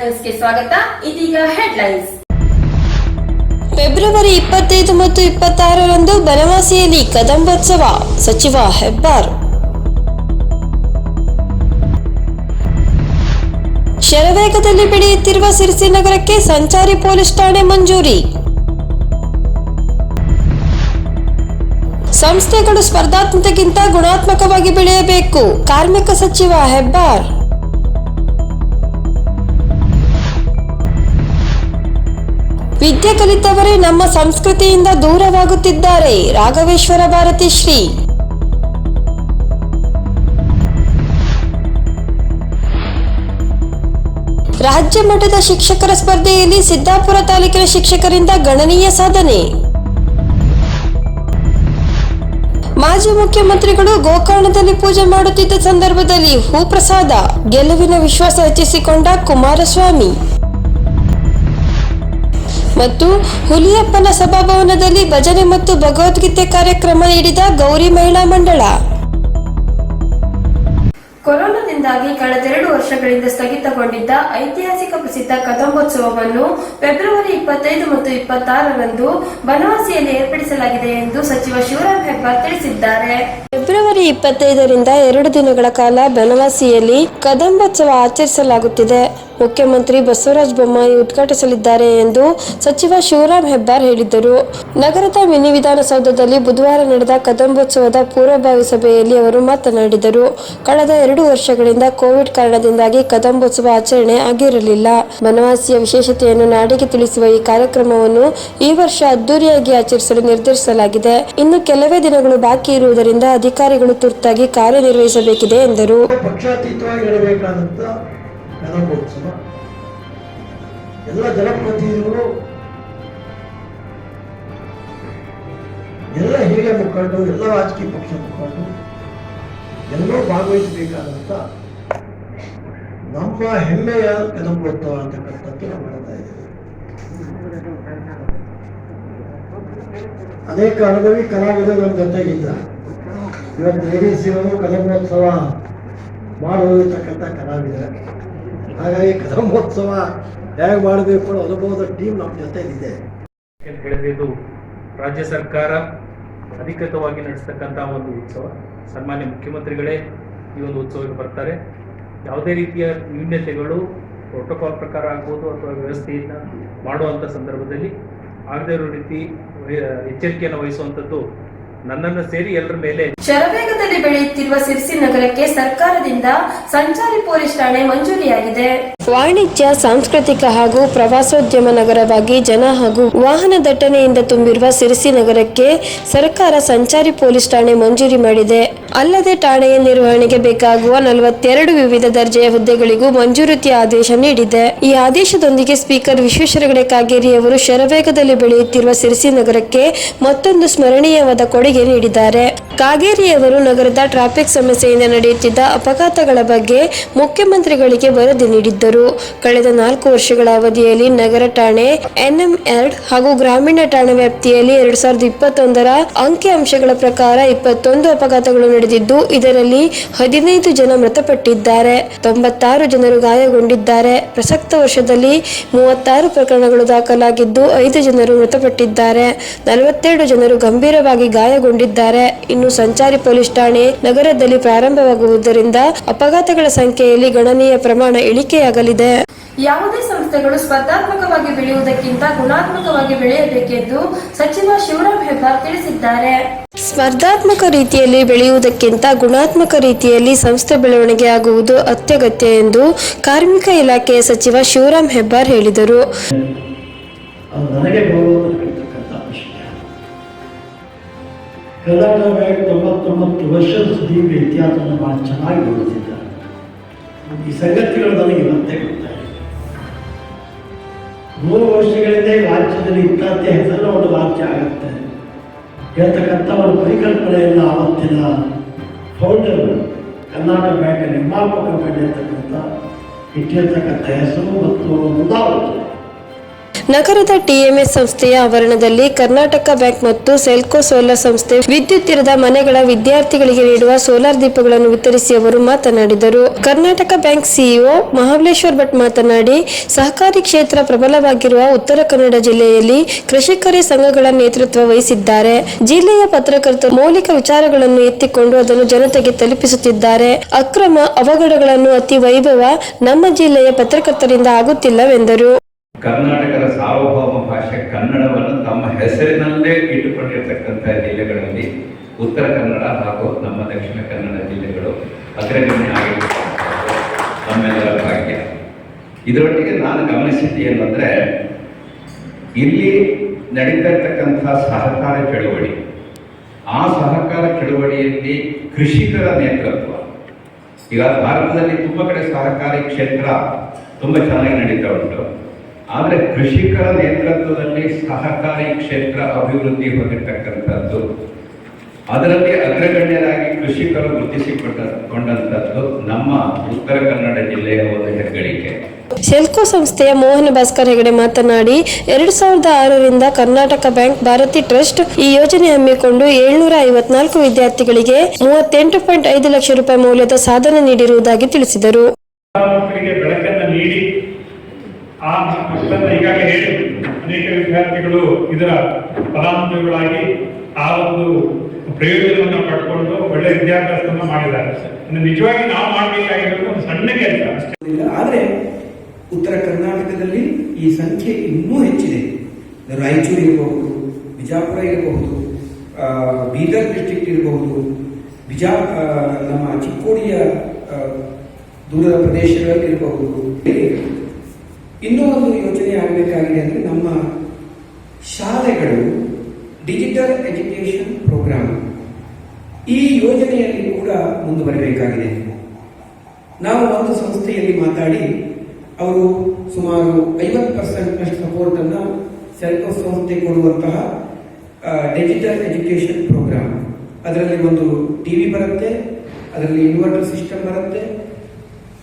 ನ್ಯೂಸ್ಗೆ ಸ್ವಾಗತ. ಇದೀಗ ಹೆಡ್ಲೈನ್ಸ್. ಫೆಬ್ರವರಿ ಇಪ್ಪತ್ತೈದು ಮತ್ತು ಇಪ್ಪತ್ತಾರರಂದು ಬನವಾಸಿಯಲ್ಲಿ ಕದಂಬೋತ್ಸವ. ಸಚಿವ ಹೆಬ್ಬಾರ್. ಶರವೇಗದಲ್ಲಿ ಬೆಳೆಯುತ್ತಿರುವ ಸಿರಿಸಿ ನಗರಕ್ಕೆ ಸಂಚಾರಿ ಪೊಲೀಸ್ ಠಾಣೆ ಮಂಜೂರಿ. ಸಂಸ್ಥೆಗಳು ಸ್ಪರ್ಧಾತ್ಮಕಕ್ಕಿಂತ ಗುಣಾತ್ಮಕವಾಗಿ ಬೆಳೆಯಬೇಕು. ಕಾರ್ಮಿಕ ಸಚಿವ ಹೆಬ್ಬಾರ್. ವಿದ್ಯೆ ಕಲಿತವರೇ ನಮ್ಮ ಸಂಸ್ಕೃತಿಯಿಂದ ದೂರವಾಗುತ್ತಿದ್ದಾರೆ. ರಾಘವೇಶ್ವರ ಭಾರತಿ ಶ್ರೀ. ರಾಜ್ಯ ಮಟ್ಟದ ಶಿಕ್ಷಕರ ಸ್ಪರ್ಧೆಯಲ್ಲಿ ಸಿದ್ದಾಪುರ ತಾಲೂಕಿನ ಶಿಕ್ಷಕರಿಂದ ಗಣನೀಯ ಸಾಧನೆ. ಮಾಜಿ ಮುಖ್ಯಮಂತ್ರಿಗಳು ಗೋಕರ್ಣದಲ್ಲಿ ಪೂಜೆ ಮಾಡುತ್ತಿದ್ದ ಸಂದರ್ಭದಲ್ಲಿ ಹೂಪ್ರಸಾದ, ಗೆಲುವಿನ ವಿಶ್ವಾಸ ಹೆಚ್ಚಿಸಿಕೊಂಡ ಕುಮಾರಸ್ವಾಮಿ. ಮತ್ತು ಹುಲಿಯಪ್ಪನ ಸಭಾಭವನದಲ್ಲಿ ಭಜನೆ ಮತ್ತು ಭಗವದ್ಗೀತೆ ಕಾರ್ಯಕ್ರಮ ನೀಡಿದ ಗೌರಿ ಮಹಿಳಾ ಮಂಡಳ. ಕೊರೋನಾದಿಂದಾಗಿ ಕಳೆದೆರಡು ವರ್ಷಗಳಿಂದ ಸ್ಥಗಿತಗೊಂಡಿದ್ದ ಐತಿಹಾಸಿಕ ಪ್ರಸಿದ್ಧ ಕದಂಬೋತ್ಸವವನ್ನು ಫೆಬ್ರವರಿ ಇಪ್ಪತ್ತೈದು ಮತ್ತು ಇಪ್ಪತ್ತಾರರಂದು ಬನವಾಸಿಯಲ್ಲಿ ಏರ್ಪಡಿಸಲಾಗಿದೆ ಎಂದು ಸಚಿವ ಶಿವರಾಮ್ ಹೆಬ್ಬಾರ್ ತಿಳಿಸಿದ್ದಾರೆ. ಫೆಬ್ರವರಿ ಇಪ್ಪತ್ತೈದರಿಂದ ಎರಡು ದಿನಗಳ ಕಾಲ ಬನವಾಸಿಯಲ್ಲಿ ಕದಂಬೋತ್ಸವ ಆಚರಿಸಲಾಗುತ್ತಿದೆ. ಮುಖ್ಯಮಂತ್ರಿ ಬಸವರಾಜ ಬೊಮ್ಮಾಯಿ ಉದ್ಘಾಟಿಸಲಿದ್ದಾರೆ ಎಂದು ಸಚಿವ ಶಿವರಾಮ್ ಹೆಬ್ಬಾರ್ ಹೇಳಿದ್ದರು. ನಗರದ ಮಿನಿ ವಿಧಾನಸೌಧದಲ್ಲಿ ಬುಧವಾರ ನಡೆದ ಕದಂಬೋತ್ಸವದ ಪೂರ್ವಭಾವಿ ಸಭೆಯಲ್ಲಿ ಅವರು ಮಾತನಾಡಿದರು. ಕಳೆದ ಎರಡು ವರ್ಷಗಳಿಂದ ಕೋವಿಡ್ ಕಾರಣದಿಂದಾಗಿ ಕದಂಬೋತ್ಸವ ಆಚರಣೆ ಆಗಿರಲಿಲ್ಲ. ಬನವಾಸಿಯ ವಿಶೇಷತೆಯನ್ನು ನಾಡಿಗೆ ತಿಳಿಸುವ ಈ ಕಾರ್ಯಕ್ರಮವನ್ನು ಈ ವರ್ಷ ಅದ್ದೂರಿಯಾಗಿ ಆಚರಿಸಲು ನಿರ್ಧರಿಸಲಾಗಿದೆ. ಇನ್ನು ಕೆಲವೇ ದಿನಗಳು ಬಾಕಿ ಇರುವುದರಿಂದ ಅಧಿಕಾರಿಗಳು ತುರ್ತಾಗಿ ಕಾರ್ಯನಿರ್ವಹಿಸಬೇಕಿದೆ ಎಂದರು. ಕದಂಬೋತ್ಸವ ಎಲ್ಲ ಜನಪ್ರತಿನಿಧಿಗಳು ಎಲ್ಲ ಹಿರಿಯ ಮುಖಂಡರು, ಎಲ್ಲ ರಾಜಕೀಯ ಪಕ್ಷ ಮುಖಂಡರು ಎಲ್ಲರೂ ಭಾಗವಹಿಸಬೇಕಾದಂತ ನಮ್ಮ ಹೆಮ್ಮೆಯ ಕದಂಬೋತ್ಸವ ಅಂತಕ್ಕಂಥದ್ದು ನಾವು ಹೇಳ್ತಾ ಇದ್ದೇವೆ ಅನೇಕ ಅನುಭವಿ ಕಲಾವಿದರು ನಮ್ಮ ಜೊತೆಗಿದ್ದ ಇವತ್ತು ಲೇಡೀಸಿಗಳು ಕದಂಬೋತ್ಸವ ಮಾಡುವುದಿರ್ತಕ್ಕಂಥ ಕಲಾವಿದ. ಹಾಗಾಗಿ ಕದಂಬೋತ್ಸವ ಹೇಗೆ ಮಾಡಬೇಕು ಅನುಭವದ ಟೀಮ್ ನಮ್ಮ ಜೊತೆ ಇದೆ. ಇದು ರಾಜ್ಯ ಸರ್ಕಾರ ಅಧಿಕೃತವಾಗಿ ನಡೆಸ್ತಕ್ಕಂಥ ಒಂದು ಉತ್ಸವ. ಸನ್ಮಾನ್ಯ ಮುಖ್ಯಮಂತ್ರಿಗಳೇ ಈ ಒಂದು ಉತ್ಸವಕ್ಕೆ ಬರ್ತಾರೆ. ಯಾವುದೇ ರೀತಿಯ ನ್ಯೂನ್ಯತೆಗಳು ಪ್ರೋಟೋಕಾಲ್ ಪ್ರಕಾರ ಆಗ್ಬೋದು ಅಥವಾ ವ್ಯವಸ್ಥೆಯನ್ನು ಮಾಡುವಂಥ ಸಂದರ್ಭದಲ್ಲಿ ಆಗದೇ ಇರೋ ರೀತಿ ಎಚ್ಚರಿಕೆಯನ್ನು ವಹಿಸುವಂಥದ್ದು ನನ್ನನ್ನು ಸೇರಿ ಎಲ್ಲರ ಮೇಲೆ ಶರವೇಗದಲ್ಲಿ ಬೆಳೆಯುತ್ತಿರುವ ಸಿರ್ಸಿ ನಗರಕ್ಕೆ ಸರ್ಕಾರದಿಂದ ಸಂಚಾರಿ ಪೊಲೀಸ್ ಠಾಣೆ ಮಂಜೂರಿಯಾಗಿದೆ. ವಾಣಿಜ್ಯ, ಸಾಂಸ್ಕೃತಿಕ ಹಾಗೂ ಪ್ರವಾಸೋದ್ಯಮ ನಗರವಾಗಿ ಜನ ಹಾಗೂ ವಾಹನ ದಟ್ಟಣೆಯಿಂದ ತುಂಬಿರುವ ಸಿರಿಸಿ ನಗರಕ್ಕೆ ಸರ್ಕಾರ ಸಂಚಾರಿ ಪೊಲೀಸ್ ಠಾಣೆ ಮಂಜೂರಿ ಮಾಡಿದೆ. ಅಲ್ಲದೆ ಠಾಣೆಯ ನಿರ್ವಹಣೆಗೆ ಬೇಕಾಗುವ ನಲವತ್ತೆರಡು ವಿವಿಧ ದರ್ಜೆಯ ಹುದ್ದೆಗಳಿಗೂ ಮಂಜೂರತಿಯ ಆದೇಶ ನೀಡಿದೆ. ಈ ಆದೇಶದೊಂದಿಗೆ ಸ್ಪೀಕರ್ ವಿಶ್ವೇಶ್ವರ ಹೆಗಡೆ ಕಾಗೇರಿ ಅವರು ಶರವೇಗದಲ್ಲಿ ಬೆಳೆಯುತ್ತಿರುವ ಸಿರಿಸಿ ನಗರಕ್ಕೆ ಮತ್ತೊಂದು ಸ್ಮರಣೀಯವಾದ ಕೊಡುಗೆ ನೀಡಿದ್ದಾರೆ. ಕಾಗೇರಿಯವರು ನಗರದ ಟ್ರಾಫಿಕ್ ಸಮಸ್ಯೆಯಿಂದ ನಡೆಯುತ್ತಿದ್ದ ಅಪಘಾತಗಳ ಬಗ್ಗೆ ಮುಖ್ಯಮಂತ್ರಿಗಳಿಗೆ ವರದಿ ನೀಡಿದ್ದರು. ಕಳೆದ ನಾಲ್ಕು ವರ್ಷಗಳ ಅವಧಿಯಲ್ಲಿ ನಗರ ಠಾಣೆ ಎನ್ಎಂ ಎರಡ್ ಹಾಗೂ ಗ್ರಾಮೀಣ ಠಾಣೆ ವ್ಯಾಪ್ತಿಯಲ್ಲಿ ಎರಡ್ ಸಾವಿರದ ಇಪ್ಪತ್ತೊಂದರ ಅಂಕಿ ಅಂಶಗಳ ಪ್ರಕಾರ ಇಪ್ಪತ್ತೊಂದು ಅಪಘಾತಗಳು ನಡೆದಿದ್ದು, ಇದರಲ್ಲಿ ಹದಿನೈದು ಜನ ಮೃತಪಟ್ಟಿದ್ದಾರೆ. ತೊಂಬತ್ತಾರು ಜನರು ಗಾಯಗೊಂಡಿದ್ದಾರೆ. ಪ್ರಸಕ್ತ ವರ್ಷದಲ್ಲಿ ಮೂವತ್ತಾರು ಪ್ರಕರಣಗಳು ದಾಖಲಾಗಿದ್ದು, ಐದು ಜನರು ಮೃತಪಟ್ಟಿದ್ದಾರೆ. ನಲವತ್ತೆರಡು ಜನರು ಗಂಭೀರವಾಗಿ ಗಾಯಗೊಂಡಿದ್ದಾರೆ. ಇನ್ನು ಸಂಚಾರಿ ಪೊಲೀಸ್ ಠಾಣೆ ನಗರದಲ್ಲಿ ಪ್ರಾರಂಭವಾಗುವುದರಿಂದ ಅಪಘಾತಗಳ ಸಂಖ್ಯೆಯಲ್ಲಿ ಗಣನೀಯ ಪ್ರಮಾಣ ಇಳಿಕೆಯಾಗಲಿದೆ. ಯಾವುದೇ ಸಂಸ್ಥೆಗಳು ಸ್ಪರ್ಧಾತ್ಮಕವಾಗಿ ಬೆಳೆಯುವುದಕ್ಕಿಂತ ಗುಣಾತ್ಮಕವಾಗಿ ಬೆಳೆಯಬೇಕೆಂದು ಸಚಿವ ಶಿವರಾಮ್ ಹೆಬ್ಬಾರ್ ತಿಳಿಸಿದ್ದಾರೆ. ಸ್ಪರ್ಧಾತ್ಮಕ ರೀತಿಯಲ್ಲಿ ಬೆಳೆಯುವುದಕ್ಕಿಂತ ಗುಣಾತ್ಮಕ ರೀತಿಯಲ್ಲಿ ಸಂಸ್ಥೆ ಬೆಳವಣಿಗೆ ಆಗುವುದು ಅತ್ಯಗತ್ಯ ಎಂದು ಕಾರ್ಮಿಕ ಇಲಾಖೆಯ ಸಚಿವ ಶಿವರಾಮ್ ಹೆಬ್ಬಾರ್ ಹೇಳಿದರು. ಕರ್ನಾಟಕ ಬ್ಯಾಂಕ್ ತೊಂಬತ್ತೊಂಬತ್ತು ವರ್ಷದ ಸುದೀರ್ಘ ಇತಿಹಾಸವನ್ನು ಬಹಳ ಚೆನ್ನಾಗಿ ಬೆಳೆಸಿದ್ದಾರೆ ಈ ಸಂಗತಿಗಳು ನನಗೆ ಮತ್ತೆ ಮೂರು ವರ್ಷಗಳಿಂದ ರಾಜ್ಯದಲ್ಲಿ ಇಂಥದ್ದೇ ಹೆಸರು ಒಂದು ರಾಜ್ಯ ಆಗುತ್ತೆ. ಹೇಳ್ತಕ್ಕಂಥ ಒಂದು ಪರಿಕಲ್ಪನೆಯನ್ನು ಆವತ್ತಿನ ಫೌಂಡರ್ ಕರ್ನಾಟಕ ಬ್ಯಾಂಕ್ ನಿರ್ಮಾಪಕ ಇಟ್ಟಿರ್ತಕ್ಕಂಥ ಹೆಸರು ಮತ್ತು ಮುಂದಾವತ್ತು ನಗರದ ಟಿಎಂಎಸ್ ಸಂಸ್ಥೆಯ ಆವರಣದಲ್ಲಿ ಕರ್ನಾಟಕ ಬ್ಯಾಂಕ್ ಮತ್ತು ಸೆಲ್ಕೋ ಸೋಲಾರ್ ಸಂಸ್ಥೆ ವಿದ್ಯುತ್ ಇರದ ಮನೆಗಳ ವಿದ್ಯಾರ್ಥಿಗಳಿಗೆ ನೀಡುವ ಸೋಲಾರ್ ದೀಪಗಳನ್ನು ವಿತರಿಸಿ ಅವರು ಮಾತನಾಡಿದರು. ಕರ್ನಾಟಕ ಬ್ಯಾಂಕ್ ಸಿಇಒ ಮಹಾಬಲೇಶ್ವರ್ ಭಟ್ ಮಾತನಾಡಿ, ಸಹಕಾರಿ ಕ್ಷೇತ್ರ ಪ್ರಬಲವಾಗಿರುವ ಉತ್ತರ ಕನ್ನಡ ಜಿಲ್ಲೆಯಲ್ಲಿ ಕೃಷಿಕರೇ ಸಂಘಗಳ ನೇತೃತ್ವ ವಹಿಸಿದ್ದಾರೆ. ಜಿಲ್ಲೆಯ ಪತ್ರಕರ್ತರು ಮೌಲಿಕ ವಿಚಾರಗಳನ್ನು ಎತ್ತಿಕೊಂಡು ಅದನ್ನು ಜನತೆಗೆ ತಲುಪಿಸುತ್ತಿದ್ದಾರೆ. ಅಕ್ರಮ ಅವಘಡಗಳನ್ನು ಅತಿ ವೈಭವ ನಮ್ಮ ಜಿಲ್ಲೆಯ ಪತ್ರಕರ್ತರಿಂದ ಆಗುತ್ತಿಲ್ಲವೆಂದರು. ಕರ್ನಾಟಕದ ಸಾರ್ವಭೌಮ ಭಾಷೆ ಕನ್ನಡವನ್ನು ತಮ್ಮ ಹೆಸರಿನಲ್ಲೇ ಇಟ್ಟುಕೊಂಡಿರ್ತಕ್ಕಂಥ ಜಿಲ್ಲೆಗಳಲ್ಲಿ ಉತ್ತರ ಕನ್ನಡ ಹಾಗೂ ನಮ್ಮ ದಕ್ಷಿಣ ಕನ್ನಡ ಜಿಲ್ಲೆಗಳು ಅಗ್ರಗಣ್ಯ ಆಗಿರ್ತಕ್ಕಂಥ ನಮ್ಮೆಲ್ಲರ ಭಾಗ್ಯ. ಇದರೊಟ್ಟಿಗೆ ನಾನು ಗಮನಿಸಿದ್ದು ಏನಂದರೆ, ಇಲ್ಲಿ ನಡೀತಾ ಇರ್ತಕ್ಕಂಥ ಸಹಕಾರ ಚಳುವಳಿ, ಆ ಸಹಕಾರ ಚಳುವಳಿಯಲ್ಲಿ ಕೃಷಿಕರ ನೇತೃತ್ವ. ಈಗ ಭಾರತದಲ್ಲಿ ತುಂಬ ಕಡೆ ಸಹಕಾರಿ ಕ್ಷೇತ್ರ ತುಂಬ ಚೆನ್ನಾಗಿ ನಡೀತಾ ಉಂಟು. ಆದರೆ ಕೃಷಿಕರ ನೇತೃತ್ವದಲ್ಲಿ ಸಹಕಾರಿ ಕ್ಷೇತ್ರ ಅಭಿವೃದ್ಧಿ ಹೊಂದಿರತಕ್ಕಂಥದ್ದು ಅದರಲ್ಲಿ ಅಗ್ರಗಣ್ಯರಾಗಿ ಕೃಷಿಕರು ಗುರುತಿಸಿಕೊಂಡ ಕೊಂಡಂಥದ್ದು ನಮ್ಮ ಉತ್ತರ ಕನ್ನಡ ಜಿಲ್ಲೆಯ ಒಂದು ಹೆಗ್ಗಳಿಕೆ. ಸೆಲ್ಕೋ ಸಂಸ್ಥೆಯ ಮೋಹನ ಭಾಸ್ಕರ್ ಹೆಗಡೆ ಮಾತನಾಡಿ ಎರಡು ಸಾವಿರದ ಆರರಿಂದ ಕರ್ನಾಟಕ ಬ್ಯಾಂಕ್ ಭಾರತಿ ಟ್ರಸ್ಟ್ ಈ ಯೋಜನೆ ಹಮ್ಮಿಕೊಂಡು ಏಳ್ನೂರ ಐವತ್ನಾಲ್ಕು ವಿದ್ಯಾರ್ಥಿಗಳಿಗೆ ಮೂವತ್ತೆಂಟು ಪಾಯಿಂಟ್ ಐದು ಲಕ್ಷ ರೂಪಾಯಿ ಮೌಲ್ಯದ ಸಾಧನೆ ನೀಡಿರುವುದಾಗಿ ತಿಳಿಸಿದರು. ಬೆಳಕನ್ನು ನೀಡಿ ಆ ಮಕ್ಕಳನ್ನ ಈಗಾಗಲೇ ಹೇಳಿ ಅನೇಕ ವಿದ್ಯಾರ್ಥಿಗಳು ಇದರ ಫಲಾನುಭವಿಗಳಾಗಿ ಆ ಒಂದು ಪ್ರಯೋಜನವನ್ನು ಪಡ್ಕೊಂಡು ಒಳ್ಳೆ ವಿದ್ಯಾಭ್ಯಾಸವನ್ನು ಮಾಡಿದ್ದಾರೆ. ನಿಜವಾಗಿ ನಾವು ಮಾಡಬೇಕಾಗಿರೋದು ಒಂದು ಸಣ್ಣ ಕೆಲಸ ಆದರೆ ಉತ್ತರ ಕರ್ನಾಟಕದಲ್ಲಿ ಈ ಸಂಖ್ಯೆ ಇನ್ನೂ ಹೆಚ್ಚಿದೆ. ರಾಯಚೂರು ಇರಬಹುದು, ಬಿಜಾಪುರ ಇರಬಹುದು ಬೀದರ್ ಡಿಸ್ಟ್ರಿಕ್ಟ್ ಇರಬಹುದು, ಬಿಜಾ ನಮ್ಮ ಚಿಕ್ಕೋಡಿಯ ದೂರದ ಪ್ರದೇಶಗಳಲ್ಲಿ ಇರಬಹುದು. ಇನ್ನೂ ಒಂದು ಯೋಜನೆ ಆಗಬೇಕಾಗಿದೆ ಅಂದರೆ ನಮ್ಮ ಶಾಲೆಗಳು ಡಿಜಿಟಲ್ ಎಜುಕೇಷನ್ ಪ್ರೋಗ್ರಾಮ್. ಈ ಯೋಜನೆಯಲ್ಲಿ ಕೂಡ ಮುಂದುವರಿಬೇಕಾಗಿದೆ. ನಾವು ಒಂದು ಸಂಸ್ಥೆಯಲ್ಲಿ ಮಾತಾಡಿ ಅವರು ಸುಮಾರು ಐವತ್ತು ಪರ್ಸೆಂಟ್ನಷ್ಟು ಸಪೋರ್ಟನ್ನು ಸೆಲ್ಕೋ ಸಂಸ್ಥೆ ಕೊಡುವಂತಹ ಡಿಜಿಟಲ್ ಎಜುಕೇಷನ್ ಪ್ರೋಗ್ರಾಮ್. ಅದರಲ್ಲಿ ಒಂದು ಟಿವಿ ಬರುತ್ತೆ, ಅದರಲ್ಲಿ ಇನ್ವರ್ಟರ್ ಸಿಸ್ಟಮ್ ಬರುತ್ತೆ.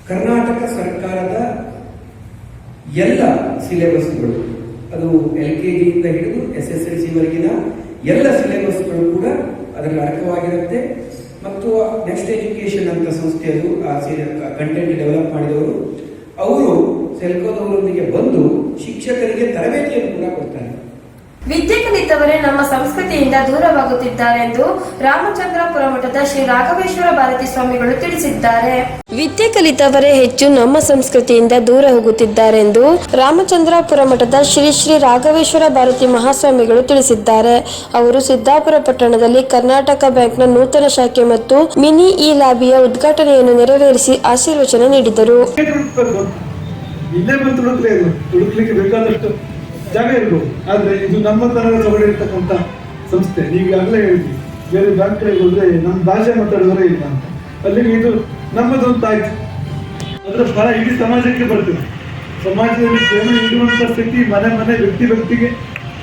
ಕರ್ನಾಟಕ ಸರ್ಕಾರದ ಎಲ್ಲ ಸಿಲೆಬಸ್ಗಳು ಅದು ಎಲ್ ಕೆ ಜಿಯಿಂದ ಹಿಡಿದು ಎಸ್ ಎಸ್ ಎಲ್ ಸಿವರೆಗಿನ ಎಲ್ಲ ಸಿಲೆಬಸ್ಗಳು ಕೂಡ ಅದರಲ್ಲಿ ಅಡಕವಾಗಿರುತ್ತೆ. ಮತ್ತು ನೆಕ್ಸ್ಟ್ ಎಜುಕೇಶನ್ ಅಂತ ಸಂಸ್ಥೆ ಅದು, ಆ ಕಂಟೆಂಟ್ ಡೆವಲಪ್ ಮಾಡಿದವರು, ಅವರು ಸೆಲ್ಕೋದವರೊಂದಿಗೆ ಬಂದು ಶಿಕ್ಷಕರಿಗೆ ತರಬೇತಿಯನ್ನು ಕೂಡ ಕೊಡ್ತಾರೆ. ವಿದ್ಯೆ ಕಲಿತವರೇ ನಮ್ಮ ಸಂಸ್ಕೃತಿಯಿಂದ ದೂರವಾಗುತ್ತಿದ್ದಾರೆ ಎಂದು ರಾಮಚಂದ್ರಪುರ ಮಠದ ಶ್ರೀ ರಾಘವೇಶ್ವರ ಭಾರತಿ ಸ್ವಾಮಿಗಳು ತಿಳಿಸಿದ್ದಾರೆ. ವಿದ್ಯೆ ಕಲಿತವರೇ ಹೆಚ್ಚು ನಮ್ಮ ಸಂಸ್ಕೃತಿಯಿಂದ ದೂರ ಹೋಗುತ್ತಿದ್ದಾರೆಂದು ರಾಮಚಂದ್ರಾಪುರ ಮಠದ ಶ್ರೀ ಶ್ರೀ ರಾಘವೇಶ್ವರ ಭಾರತಿ ಮಹಾಸ್ವಾಮಿಗಳು ತಿಳಿಸಿದ್ದಾರೆ. ಅವರು ಸಿದ್ದಾಪುರ ಪಟ್ಟಣದಲ್ಲಿ ಕರ್ನಾಟಕ ಬ್ಯಾಂಕ್ನ ನೂತನ ಶಾಖೆ ಮತ್ತು ಮಿನಿ ಇ ಲಾಬಿಯ ಉದ್ಘಾಟನೆಯನ್ನು ನೆರವೇರಿಸಿ ಆಶೀರ್ವಚನ ನೀಡಿದರು. ಜಾಗ ಇರ್ಬೋದು. ಆದರೆ ಇದು ನಮ್ಮ ತನಕ ಇರ್ತಕ್ಕಂಥ ಸಂಸ್ಥೆ. ನೀವು ಆಗಲೇ ಹೇಳಿದ್ವಿ ಬೇರೆ ಬ್ಯಾಂಕ್ಗಳಿಗೆ ಹೋದ್ರೆ ನಮ್ಮ ಭಾಷೆ ಮಾತಾಡಿದ್ರೆ ಇಲ್ಲ ಅಂತ. ಅಲ್ಲಿಗೆ ಇದು ನಮ್ಮದೊಂದು ಅಂತ ಆಯ್ತು. ಅದರ ಫಲ ಇಡೀ ಸಮಾಜಕ್ಕೆ ಬರ್ತದೆ. ಸಮಾಜದಲ್ಲಿ ಸೇವೆ ನೀಡುವಂತ ಸ್ಥಿತಿ ಮನೆ ಮನೆ ವ್ಯಕ್ತಿ ವ್ಯಕ್ತಿಗೆ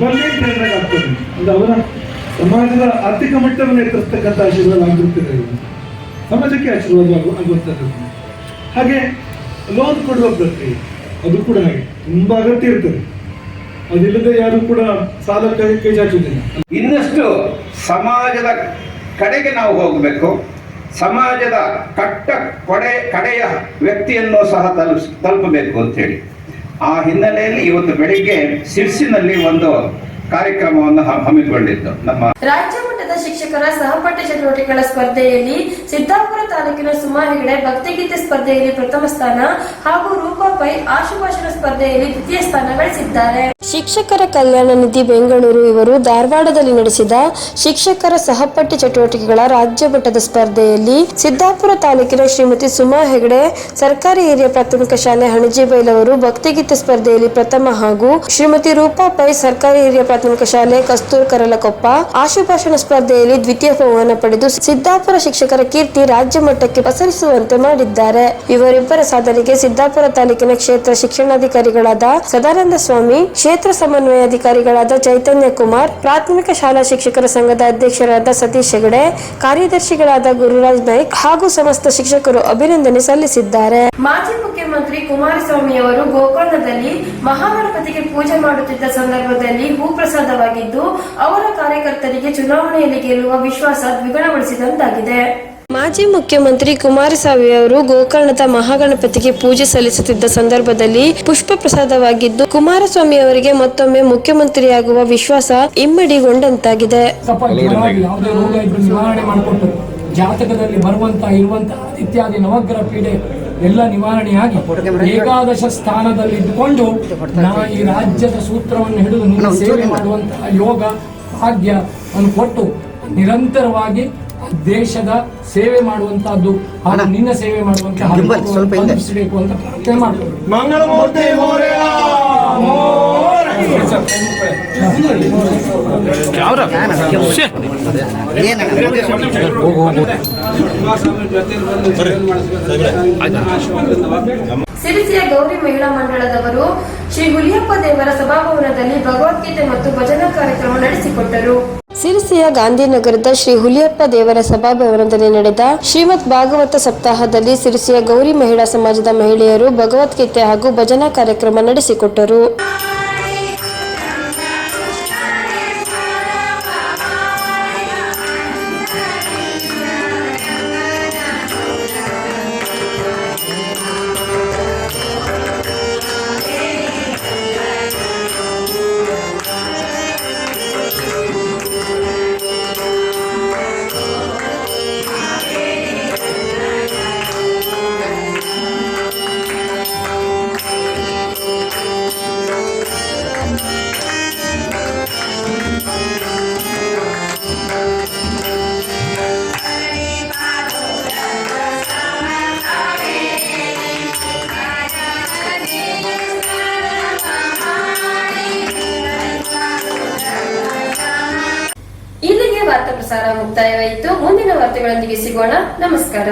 ಬರ್ಲಿ ಪ್ರೇರಣೆ ಆಗ್ತದೆ ಅದು ಅವರ ಸಮಾಜದ ಆರ್ಥಿಕ ಮಟ್ಟವನ್ನು ಎತ್ತರಿಸ್ತಕ್ಕಂಥ ಆಶೀರ್ವಾದ ಆಗಿರುತ್ತದೆ. ಸಮಾಜಕ್ಕೆ ಆಶೀರ್ವಾದ ಆಗು- ಆಗುವಂಥದ್ದು. ಹಾಗೆ ಲೋನ್ ಕೊಡುವ ಪ್ರಕ್ರಿಯೆ. ಅದು ಕೂಡ ಹಾಗೆ. ತುಂಬ ಅಗತ್ಯ ಇರ್ತದೆ. ಅದಿಲ್ಲದೆ ಯಾರು ಕೂಡ ಸಾಲ ಕೈ ಕೈ ಚಾಚುವುದಿಲ್ಲ. ಇನ್ನಷ್ಟು ಸಮಾಜದ ಕಡೆಗೆ ನಾವು ಹೋಗಬೇಕು. ಸಮಾಜದ ಕಟ್ಟ ಕೊಡೆ ಕಡೆಯ ವ್ಯಕ್ತಿಯನ್ನು ಸಹ ತಲುಪಿಸ್ ತಲುಪಬೇಕು ಅಂತೇಳಿ. ಆ ಹಿನ್ನೆಲೆಯಲ್ಲಿ ಇವತ್ತು ಬೆಳಿಗ್ಗೆ ಶಿರ್ಸಿನಲ್ಲಿ ಒಂದು ಕಾರ್ಯಕ್ರಮವನ್ನು ಹಮ್ಮಿಕೊಂಡಿತ್ತು ಹಮ್ಮಿಕೊಂಡಿದ್ದು ನಮ್ಮ ರಾಜ್ಯ ಶಿಕ್ಷಕರ ಸಹಪಠ್ಯ ಚಟುವಟಿಕೆಗಳ ಸ್ಪರ್ಧೆಯಲ್ಲಿ ಸಿದ್ದಾಪುರ ತಾಲೂಕಿನ ಸುಮಾ ಭಕ್ತಿಗೀತೆ ಸ್ಪರ್ಧೆಯಲ್ಲಿ ಪ್ರಥಮ ಸ್ಥಾನ ಹಾಗೂ ರೂಪಾ ಪೈ ಆಶುಭಾಷಣ ಸ್ಪರ್ಧೆಯಲ್ಲಿ ದ್ವಿತೀಯ ಸ್ಥಾನ ಗಳಿಸಿದ್ದಾರೆ. ಶಿಕ್ಷಕರ ಕಲ್ಯಾಣ ನಿಧಿ ಬೆಂಗಳೂರು ಇವರು ಧಾರವಾಡದಲ್ಲಿ ನಡೆಸಿದ ಶಿಕ್ಷಕರ ಸಹಪಠ್ಯ ಚಟುವಟಿಕೆಗಳ ರಾಜ್ಯ ಮಟ್ಟದ ಸ್ಪರ್ಧೆಯಲ್ಲಿ ಸಿದ್ದಾಪುರ ತಾಲೂಕಿನ ಶ್ರೀಮತಿ ಸುಮಾ ಹೆಗಡೆ, ಸರ್ಕಾರಿ ಹಿರಿಯ ಪ್ರಾಥಮಿಕ ಶಾಲೆ ಹಣಜಿಬೈಲ್ ಅವರು ಭಕ್ತಿಗೀತೆ ಸ್ಪರ್ಧೆಯಲ್ಲಿ ಪ್ರಥಮ ಹಾಗೂ ಶ್ರೀಮತಿ ರೂಪಾ ಪೈ ಸರ್ಕಾರಿ ಹಿರಿಯ ಪ್ರಾಥಮಿಕ ಶಾಲೆ ಕಸ್ತೂರ್ ಕರಲಕೊಪ್ಪ ಆಶುಭಾಷಣ ಸ್ಪರ್ಧೆ ಸ್ಪರ್ಧೆಯಲ್ಲಿ ದ್ವಿತೀಯ ಬಹುಮಾನ ಪಡೆದು ಸಿದ್ದಾಪುರ ಶಿಕ್ಷಕರ ಕೀರ್ತಿ ರಾಜ್ಯ ಮಟ್ಟಕ್ಕೆ ಪಸರಿಸುವಂತೆ ಮಾಡಿದ್ದಾರೆ. ಇವರಿಬ್ಬರ ಸಾಧನೆಗೆ ಸಿದ್ದಾಪುರ ತಾಲೂಕಿನ ಕ್ಷೇತ್ರ ಶಿಕ್ಷಣಾಧಿಕಾರಿಗಳಾದ ಸದಾನಂದ ಸ್ವಾಮಿ, ಕ್ಷೇತ್ರ ಸಮನ್ವಯಾಧಿಕಾರಿಗಳಾದ ಚೈತನ್ಯ ಕುಮಾರ್, ಪ್ರಾಥಮಿಕ ಶಾಲಾ ಶಿಕ್ಷಕರ ಸಂಘದ ಅಧ್ಯಕ್ಷರಾದ ಸತೀಶ್ ಹೆಗಡೆ, ಕಾರ್ಯದರ್ಶಿಗಳಾದ ಗುರುರಾಜ್ ನಾಯ್ಕ್ ಹಾಗೂ ಸಮಸ್ತ ಶಿಕ್ಷಕರು ಅಭಿನಂದನೆ ಸಲ್ಲಿಸಿದ್ದಾರೆ. ಮಾಜಿ ಮುಖ್ಯಮಂತ್ರಿ ಕುಮಾರಸ್ವಾಮಿ ಅವರು ಗೋಕರ್ಣದಲ್ಲಿ ಮಹಾಗಣಪತಿಗೆ ಪೂಜೆ ಮಾಡುತ್ತಿದ್ದ ಸಂದರ್ಭದಲ್ಲಿ ಭೂಪ್ರಸಾದವಾಗಿದ್ದು ಅವರ ಕಾರ್ಯಕರ್ತರಿಗೆ ಚುನಾವಣೆಯಲ್ಲಿ ಗೆಲ್ಲುವ ವಿಶ್ವಾಸ ದ್ವಿಗುಣಗೊಳಿಸಿದಂತಾಗಿದೆ. ಮಾಜಿ ಮುಖ್ಯಮಂತ್ರಿ ಕುಮಾರಸ್ವಾಮಿ ಅವರು ಗೋಕರ್ಣದ ಮಹಾಗಣಪತಿಗೆ ಪೂಜೆ ಸಲ್ಲಿಸುತ್ತಿದ್ದ ಸಂದರ್ಭದಲ್ಲಿ ಪುಷ್ಪ ಪ್ರಸಾದವಾಗಿದ್ದು ಕುಮಾರಸ್ವಾಮಿ ಅವರಿಗೆ ಮತ್ತೊಮ್ಮೆ ಮುಖ್ಯಮಂತ್ರಿಯಾಗುವ ವಿಶ್ವಾಸ ಇಮ್ಮಡಿಗೊಂಡಂತಾಗಿದೆ. ಜಾತಕದಲ್ಲಿ ಬರುವಂತ ಇರುವಂತ ಇತ್ಯಾದಿ ನವಗ್ರಹ ಪೀಡೆ ಎಲ್ಲ ನಿವಾರಣೆಯಾಗಿ ಏಕಾದಶ ಸ್ಥಾನದಲ್ಲಿ ಇದ್ದುಕೊಂಡು ನಾ ಈ ರಾಜ್ಯದ ಸೂತ್ರವನ್ನು ಹಿಡಿದು ಸೇವೆ ಮಾಡುವಂತಹ ಯೋಗ ಭಾಗ್ಯ ಅನ್ನು ಕೊಟ್ಟು ನಿರಂತರವಾಗಿ ದೇಶದ ಸೇವೆ ಮಾಡುವಂತಹದ್ದು ಹಾಗೂ ನಿನ್ನ ಸೇವೆ ಮಾಡುವಂತಹ ಬೇಕು ಅಂತ ಪ್ರಾರ್ಥನೆ ಮಾಡ್ತೇವೆ. ಮಂಗಳಮೂರ್ತಿ ಸಿರಿಸಿಯ ಗೌರಿ ಮಹಿಳಾ ಮಂಡಳದವರು ಶ್ರೀ ಹುಲಿಯಪ್ಪ ದೇವರ ಸಭಾಭವನದಲ್ಲಿ ಭಗವದ್ಗೀತೆ ಮತ್ತು ಭಜನಾ ಕಾರ್ಯಕ್ರಮ ನಡೆಸಿಕೊಟ್ಟರು. ಸಿರಿಸಿಯ ಗಾಂಧಿನಗರದ ಶ್ರೀ ಹುಲಿಯಪ್ಪ ದೇವರ ಸಭಾಭವನದಲ್ಲಿ ನಡೆದ ಶ್ರೀಮದ್ ಭಾಗವತ ಸಪ್ತಾಹದಲ್ಲಿ ಸಿರಿಸಿಯ ಗೌರಿ ಮಹಿಳಾ ಸಮಾಜದ ಮಹಿಳೆಯರು ಭಗವದ್ಗೀತೆ ಹಾಗೂ ಭಜನಾ ಕಾರ್ಯಕ್ರಮ ನಡೆಸಿಕೊಟ್ಟರು. ಮುಕ್ತಾಯವಾಯಿತು. ಮುಂದಿನ ವಾರ್ತೆಗಳೊಂದಿಗೆ ಸಿಗೋಣ. ನಮಸ್ಕಾರ.